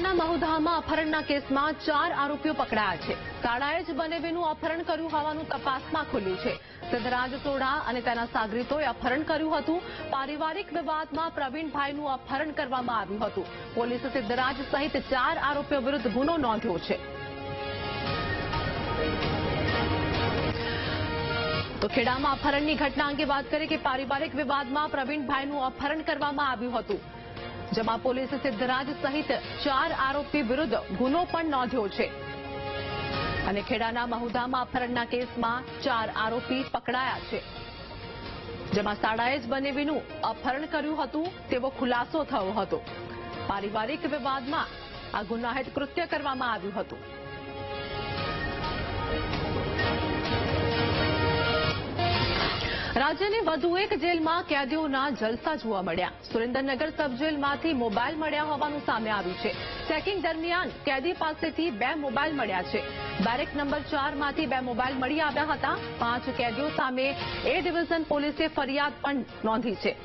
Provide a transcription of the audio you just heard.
ખેડાના મહુધામાં અપહરણના કેસમાં ચાર આરોપીઓ પકડાયા છે. કાળાએ જ બનેવીનું અપહરણ કર્યું હોવાનું તપાસમાં ખુલ્યું છે. સિદ્ધરાજ સોઢા અને તેના સાગરીતોએ અપહરણ કર્યું હતું. પારિવારિક વિવાદમાં પ્રવીણભાઈનું અપહરણ કરવામાં આવ્યું હતું. પોલીસે સિદ્ધરાજ સહિત ચાર આરોપીઓ વિરુદ્ધ ગુનો નોંધ્યો છે. તો ખેડામાં અપહરણની ઘટના અંગે વાત કરીએ કે પારિવારિક વિવાદમાં પ્રવીણભાઈનું અપહરણ કરવામાં આવ્યું હતું. જેમાં પોલીસે સિદ્ધરાજ સહિત ચાર આરોપી વિરુદ્ધ ગુનો પણ નોંધ્યો છે. અને ખેડાના મહુધામાં અપહરણના કેસમાં ચાર આરોપી પકડાયા છે. જેમાં શાળાએ જ બનેવીનું અપહરણ કર્યું હતું, તેવો ખુલાસો થયો હતો. પારિવારિક વિવાદમાં આ ગુનાહિત કૃત્ય કરવામાં આવ્યું હતું. રાજ્યની વધુ એક જેલમાં કેદીઓના જલસા જોવા મળ્યા. સુરેન્દ્રનગર સબ જેલમાંથી મોબાઈલ મળ્યા હોવાનું સામે આવ્યું છે. ચેકિંગ દરમિયાન કેદી પાસેથી બે મોબાઈલ મળ્યા છે. બેરેક નંબર ચારમાંથી બે મોબાઈલ મળી આવ્યા હતા. પાંચ કેદીઓ સામે એ ડિવિઝન પોલીસે ફરિયાદ પણ નોંધી છે.